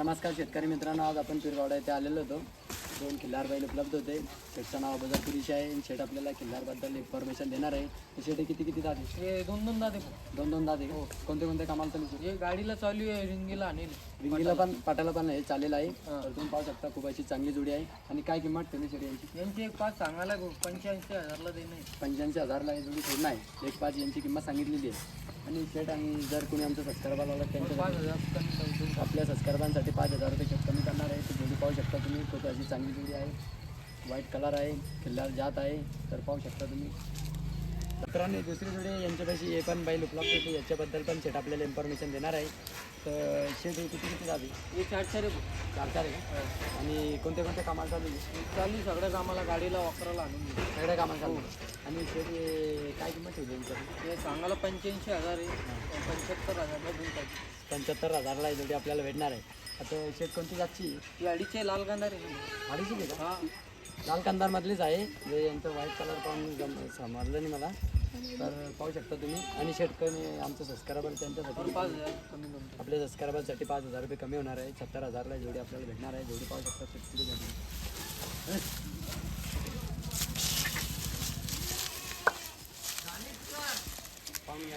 नमस्कार शेतकरी मित्रांनो आज आपण पिरवाडा येथे आलेलो होतो. दोन खिल्लार बैल उपलब्ध होते. शेटचं नाव बजाज पुरुष आहे. आणि शेट आपल्याला खिल्लारबद्दल इन्फॉर्मेशन देणार आहे. शेट हे किती किती दाते हे दोन दोन दादे दोन दोन दाते कोणते कोणते कामाला चालू हे गाडीला चालू आहे रिंगीला आणि विंगीला पण पाटाला पण हे चालेलं आहे. तर तुम्ही पाहू शकता खूप अशी चांगली जोडी आहे. आणि काय किंमत ठेवली शेट यांची? यांचे एक पाच सांगायला पंच्याऐंशी हजारला देणं पंच्याऐंशी हजारला ही जोडी सोडणं आहे. एक पाच यांची किंमत सांगितलेली आहे. आणि थेट आणि जर कोणी आमचं सबस्क्राईबर लावला त्यांच्या पाच हजार कमी आपल्या सत्कारबांसाठी पाच हजार रुपये कमी करणार आहे. ती जोडी पाहू शकता तुम्ही खूप अशी चांगली जोडी आहे. व्हाईट कलर आहे. खिल्लार जात आहे. तर पाहू शकता तुम्ही. मित्रांनो दुसरी जोडी यांच्यापाशी हे पण बैल उपलब्ध होती याच्याबद्दल पण सेट आपल्याला इन्फॉर्मेशन देणार आहे. तर हे किती किती जाते हे चार चार आहे. चार चार आहे का आणि कोणत्या कोणत्या कामाला चालू आहे? हे चालू सगळ्या कामाला गाडीला वापरायला आणून. सगळ्या कामाला चालू आहे. आणि हे काय किंमत ठेवली यांच्याकडे हे सांगायला पंच्याऐंशी हजार आहे. पंच्याहत्तर हजारला देऊन टाकू पंच्याहत्तर हजारला ही जोडी आपल्याला भेटणार आहे. आता शेट कोणती जातची? ही अडीचशे लाल गांधार आहे. अडीचशे आहे का? हा. लाल कंदारमधलीच आहे. जे यांचं व्हाईट कलर पाहून समजलं नाही मला. तर पाहू शकता तुम्ही. आणि शेतकरी आमचं सबस्क्रायबर त्यांच्यासाठी पण पाच हजार आपल्या सबस्क्रायबरसाठी पाच हजार रुपये कमी होणार आहे. सत्तर हजारला जेवढी आपल्याला भेटणार आहे जेवढी पाहू शकता शेतकरी पाहुणे